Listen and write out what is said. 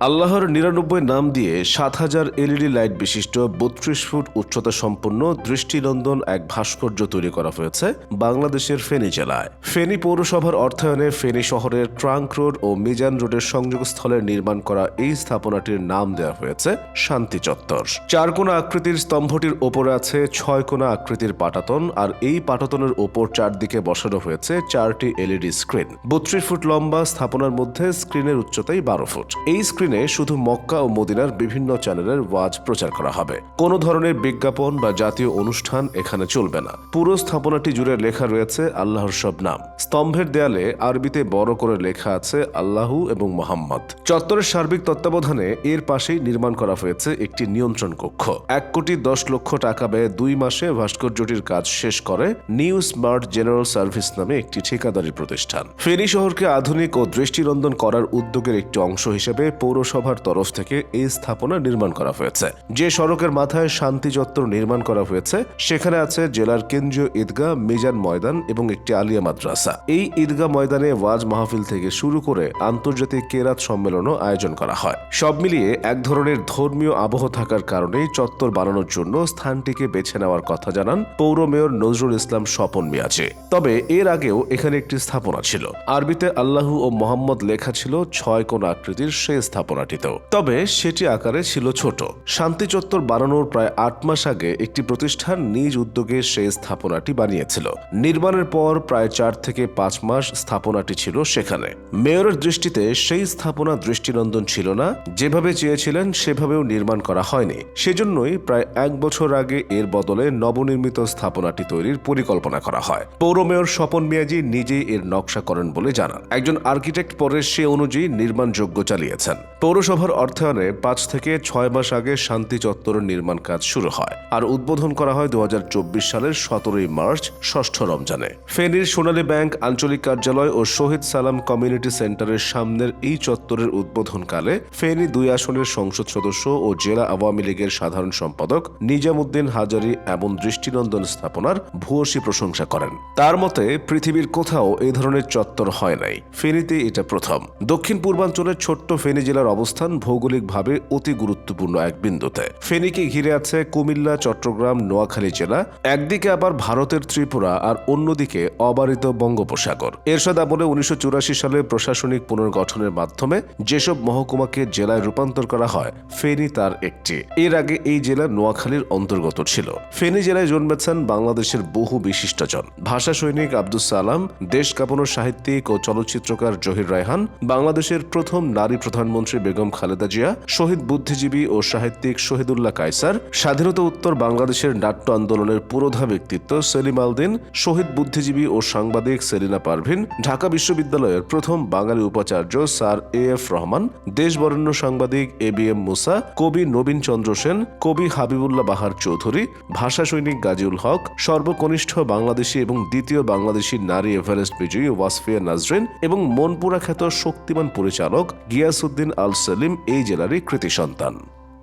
আল্লাহর নিরানব্বই নাম দিয়ে সাত হাজার এলইডি লাইট বিশিষ্ট বত্রিশ ফুট উচ্চতা সম্পন্ন দৃষ্টিনন্দন এক ভাস্কর্য তৈরি করা হয়েছে বাংলাদেশের ফেনী জেলায়। ফেনী পৌরসভার অর্থায়নে ফেনী শহরের ট্রাঙ্ক রোড ও মিজান রোডের সংযোগস্থলে নির্মাণ করা এই স্থাপনাটির নাম দেওয়া হয়েছে শান্তি চত্বর। চার কোনা আকৃতির স্তম্ভটির ওপরে আছে ছয় কোনা আকৃতির পাটাতন আর এই পাটাতনের ওপর চারদিকে বসানো হয়েছে চারটি এলইডি স্ক্রিন। বত্রিশ ফুট লম্বা স্থাপনার মধ্যে স্ক্রিনের উচ্চতাই বারো ফুট। এই স্ক্রিনে শুধু মক্কা ও মদিনার বিভিন্ন চ্যানেলের ওয়াজ প্রচার করা হবে। কোনো ধরনের বিজ্ঞাপন বা জাতীয় অনুষ্ঠান এখানে চলবে না। পুরো স্থাপনাটি জুড়ে লেখা রয়েছে আল্লাহর সব নাম। স্তম্ভের দেয়ালে আরবিতে বড় করে লেখা আছে আল্লাহু এবং মোহাম্মদ। চত্বরের সার্বিক তত্ত্বাবধানে এর পাশেই নির্মাণ করা হয়েছে একটি নিয়ন্ত্রণ কক্ষ। এক কোটি দশ লক্ষ টাকা ব্যয়ে দুই মাসে ভাস্কর্যটির কাজ শেষ করে নিউ স্মার্ট জেনারেল সার্ভিস নামে একটি ঠিকাদারি প্রতিষ্ঠান। ফেনী শহরকে আধুনিক ও দৃষ্টিনন্দন করার উদ্যোগের একটি অংশ হিসেবে পৌরসভার তরফ থেকে এই স্থাপনা নির্মাণ করা হয়েছে। যে সড়কের মাথায় শান্তি চত্বর নির্মাণ করা হয়েছে, সেখানে আছে জেলার কেন্দ্রীয় ঈদগাহ, মিজান ময়দান এবং একটি আলিয়া মাদ্রাসা। এই ঈদগাহ ময়দানে ওয়াজ মাহফিল থেকে শুরু করে আন্তর্জাতিক কেরাত সম্মেলনও আয়োজন করা হয়। সব মিলিয়ে এক ধরনের ধর্মীয় আবহ থাকার কারণেই চত্বর বানানোর জন্য স্থানটিকে বেছে নেওয়ার কথা জানান পৌর মেয়র নজরুল ইসলাম স্বপন মিয়াজে। তবে এর আগেও এখানে একটি স্থাপনা ছিল। আরবিতে আল্লাহু ও মোহাম্মদ লেখা ছিল ছয় কোণ আকৃতির সেই স্থাপনাটিতেও তবে সেটি আকারে ছিল ছোট। শান্তি চত্বর বানানোর প্রায় আট মাস আগে একটি প্রতিষ্ঠান নিজ উদ্যোগে সেই স্থাপনাটি বানিয়েছিল। নির্মাণের পর প্রায় চার থেকে পাঁচ মাস স্থাপনাটি ছিল সেখানে। মেয়রের দৃষ্টিতে সেই স্থাপনা দৃষ্টিনন্দন ছিল না। যেভাবে চেয়েছিলেন সেভাবেও নির্মাণ করা হয়নি। সেজন্যই প্রায় এক বছর আগে এর বদলে নবনির্মিত স্থাপনাটি তৈরির পরিকল্পনা করা হয়। পৌর মেয়র স্বপন মিয়াজি নিজেই এর নকশা করেন বলে জানান। একজন আর্কিটেক্ট পরে সে অনুযায়ী নির্মাণযোগ্য চালিয়েছেন। পৌরসভার অর্থায়নে পাঁচ থেকে ছয় মাস আগে শান্তি চত্বরের নির্মাণ কাজ শুরু হয় আর উদ্বোধন করা হয় দু সালের সতেরোই মার্চ, ষষ্ঠ রমজানে। ফেনীর সোনালী ব্যাংক আঞ্চলিক কার্যালয় ও শহীদ সালাম কমিউনিটি সেন্টারের সামনের এই চত্বরের উদ্বোধনকালে ফেনী দুই আসনের সংসদ সদস্য ও জেলা আওয়ামী লীগের সাধারণ সম্পাদক নিজামুদ্দিন হাজারি এমন দৃষ্টিনন্দন স্থাপনার ভূয়সী প্রশংসা করেন। তার মতে, পৃথিবীর কোথাও এই ধরনের চত্বর হয় নাই। ফেনীতে এটা প্রথম। দক্ষিণ পূর্বাঞ্চলের ছোট্ট ফেনী জেলার অবস্থান ভৌগোলিকভাবে অতি গুরুত্বপূর্ণ এক বিন্দুতে। ফেনীকে ঘিরে আছে কুমিল্লা, চট্টগ্রাম, নোয়াখালী জেলা, একদিকে আবার ভারতের ত্রিপুরা আর অন্যদিকে অবারিত বঙ্গোপসাগর। এরশাদ আমলে উনিশশো সালে প্রশাসনিক পুনর্গঠনের মাধ্যমে যেসব মহকুমাকে জেলায় রূপান্তর করা হয়, ফেনী তার একটি। এর আগে এই জেলা নোয়াখালীর অন্তর্গত ছিল। ফেনী জেলায় জন্মেছেন বাংলাদেশের বহু বিশিষ্টজন। ভাষা সৈনিক আব্দুল সালাম, দেশ কাঁপানোর সাহিত্যিক ও চলচ্চিত্রকার জহির রায়হান, বাংলাদেশের প্রথম নারী প্রধানমন্ত্রী বেগম খালেদা জিয়া, শহীদ বুদ্ধিজীবী ও সাহিত্যিক শহীদুল্লাহ কায়সার, স্বাধীনতা উত্তর বাংলাদেশের নাট্য আন্দোলনের পুরোধা ব্যক্তিত্ব সেলিম আলদিন, শহীদ বুদ্ধিজীবী ও সাংবাদিক সেলিনা পারভিন, ঢাকা বিশ্ববিদ্যালয়ের প্রথম বাঙালি উপাচার্য স্যার এ এফ রহমান, দেশবরেণ্য সাংবাদিক এ বি এম মুসা, কবি নবীন চন্দ্র সেন, কবি হাবিবুল্লাহ বাহার চৌধুরী, ভাষা সৈনিক গাজীউল হক, সর্বকনিষ্ঠ বাংলাদেশী এবং দ্বিতীয় বাংলাদেশী নারী এভারেস্ট বিজয়ী ওয়াসফিয়া নাজরিন এবং মনপুরা খ্যাত শক্তিমান পরিচালক গিয়াসুদ্দিন আল সেলিম এই জেলারই কৃতি সন্তান।